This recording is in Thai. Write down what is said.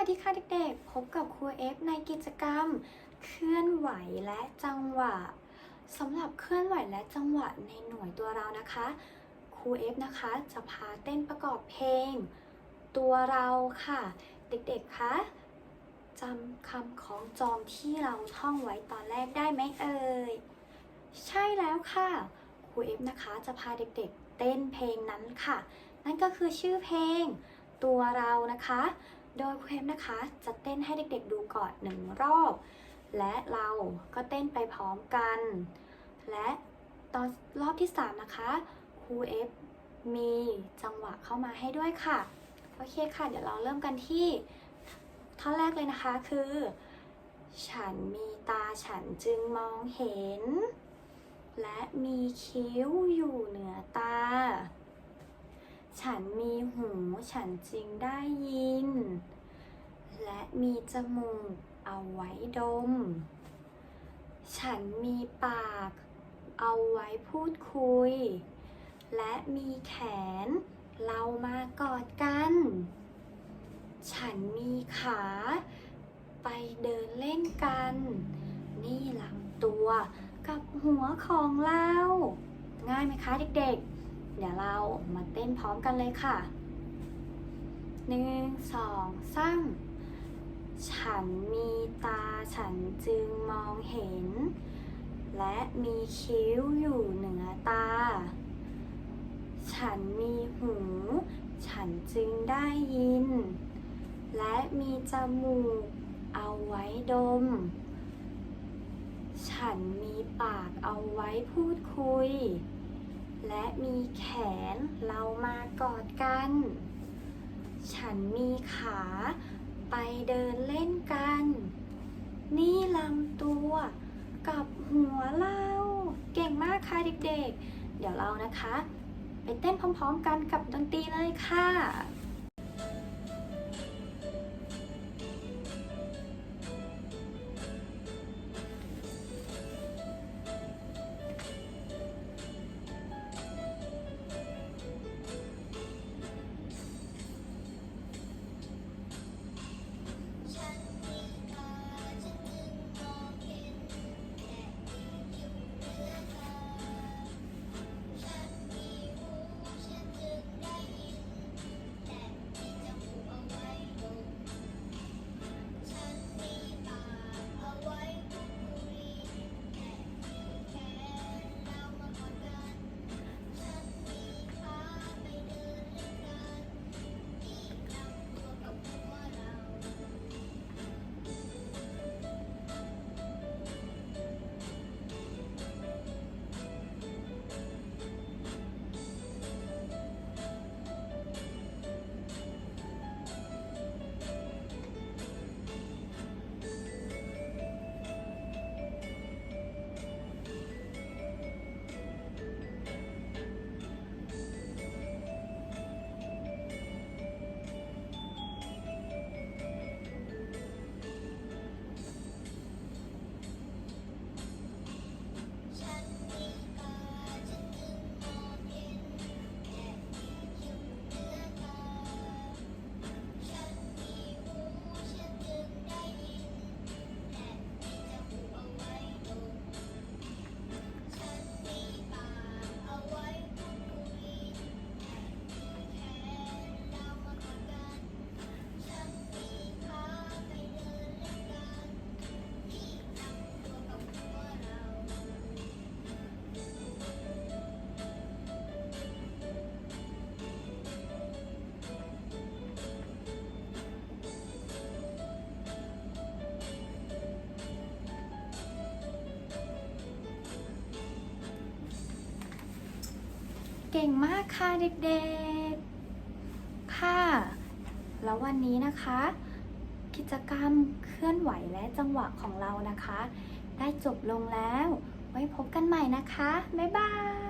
วัสดีค่ะเด็กๆ พบกับครูเอฟในกิจกรรม เคลื่อนไหวและจังหวะสำหรับเคลื่อนไหวและจังหวะในหน่วยตัวเรานะคะครูเอฟนะคะจะพาเต้นประกอบเพลง ตัวเราค่ะ เด็กๆคะจำคำของจองที่เราท่องไว้ตอนแรกได้ไหมเอ่ยใช่แล้วค่ะครูเอฟนะคะจะพาเด็กๆ เต้นเพลงนั้นค่ะ นั่นก็คือชื่อเพลง ตัวเรานะคะ โดยครูเอฟนะคะจะเต้นให้เด็กๆดูก่อนหนึ่งรอบ และเราก็เต้นไปพร้อมกัน และตอนรอบที่สามนะคะครูเอฟมีจังหวะเข้ามาให้ด้วยค่ะ โอเคค่ะ เดี๋ยวเราเริ่มกันที่ท่อนแรกเลยนะคะคือ ฉันมีตาฉันจึงมองเห็น และมีคิ้วอยู่เหนือตา ฉันมีหูฉันจึงได้ยิน และมีจมูกเอาไว้ดม ฉันมีปาก เอาไว้พูดคุย และมีแขน เรามากอดกัน ฉันมีขา ไปเดินเล่นกัน นี่ลำตัวกับหัวของเรา ง่ายไหมคะเด็กๆ เดี๋ยวเรามาเต้นพร้อมกันเลยค่ะหนึ่งสองสามฉันมีตาฉันจึงมองเห็น และมีคิ้วอยู่เหนือตา ฉันมีหู ฉันจึงได้ยิน และมีจมูกเอาไว้ดม ฉันมีปากเอาไว้พูดคุย และมีแขนเรามากอดกัน ฉันมีขาไปเดินเล่นกัน นี่ลำตัวกับหัวเราเก่งมากค่ะเด็กๆ เดี๋ยวเรานะคะ ไปเต้นพร้อมๆกันกับดนตรีเลยค่ะ เก่งมากค่ะเด็กๆ ค่ะ แล้ววันนี้นะคะ กิจกรรมเคลื่อนไหวและจังหวะของเรานะคะ ได้จบลงแล้ว ไว้พบกันใหม่นะคะ บ๊ายบาย